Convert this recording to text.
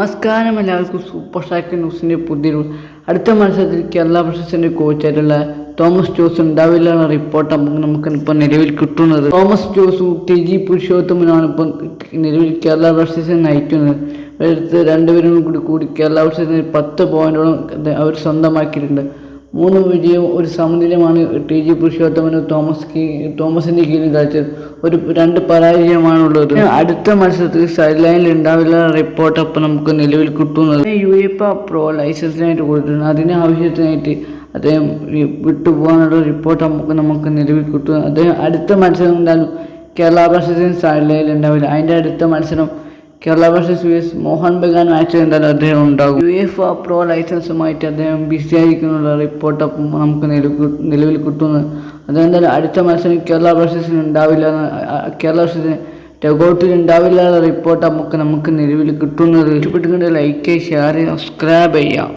നമസ്കാരം എല്ലാവർക്കും super stack ന്യൂസിന്റെ പുതിയൊരു അടുത്ത മത്സരത്തിൽ കേരള ബ്ലാസ്റ്റേഴ്സിന്റെ കോച്ചായിട്ടുള്ള തോമസ് ജോസ് ഉണ്ടാവില്ല എന്ന റിപ്പോർട്ട് നമുക്ക് ഇപ്പോൾ നിലവിൽ കിട്ടുന്നത്. തോമസ് ജോസും ടി ജി പുരുഷോത്തമനാണ് ഇപ്പോൾ നിലവിൽ കേരള ബ്ലാസ്റ്റേഴ്സിനെ നയിക്കുന്നത്. അടുത്ത് രണ്ടുപേരും കൂടി കൂടി കേരള ബ്ലാസ്റ്റേഴ്സിന് പത്ത് പോയിന്റോളം അവർ സ്വന്തമാക്കിയിട്ടുണ്ട്. മൂന്ന് വിജയവും ഒരു സമനിലയുമാണ് ടി ജി പുരുഷോത്തമന് തോമസ് കീ തോമസിന്റെ കീഴിൽ കളിച്ചത്. ഒരു രണ്ട് പരാജയമാണുള്ളത്. അടുത്ത മത്സരത്തിൽ സൈഡ് ലൈനിൽ ഉണ്ടാവില്ല റിപ്പോർട്ട് അപ്പം നമുക്ക് നിലവിൽ കിട്ടുന്നത്. യു എഫ് പ്രോ ലൈസൻസിനായിട്ട് കൊടുത്തിട്ടുണ്ട് അതിന് ആവശ്യത്തിനായിട്ട് അദ്ദേഹം വിട്ടുപോകാനുള്ള റിപ്പോർട്ട് നമുക്ക് നമുക്ക് നിലവിൽ കിട്ടും അദ്ദേഹം അടുത്ത മത്സരം എന്തായാലും കേരള ബ്ലാസ്റ്റേഴ്സിന് സൈഡ് ലൈനിൽ ഉണ്ടാവില്ല. അതിന്റെ അടുത്ത മത്സരം Kerala versus U S Mohun Bagan match എന്തായാലും അദ്ദേഹം ഉണ്ടാകും. യു എഫ് പ്രോ ലൈസൻസുമായിട്ട് അദ്ദേഹം ബിസി ആയിരിക്കുന്നുള്ള റിപ്പോർട്ട് നമുക്ക് നിലവിൽ കിട്ടുന്നത് അദ്ദേഹം എന്തായാലും അടുത്ത മത്സരം കേരള വേഴ്സസിന് ഉണ്ടാവില്ല കേരള വേഴ്സസിന് ടെഗോട്ടിൽ ഉണ്ടാവില്ല എന്ന റിപ്പോർട്ട് നമുക്ക് നമുക്ക് നിലവിൽ കിട്ടുന്നത്. ഇഷ്ടപ്പെട്ടുകൊണ്ട് ലൈക്ക് ഷെയർ സബ്സ്ക്രൈബ് ചെയ്യാം.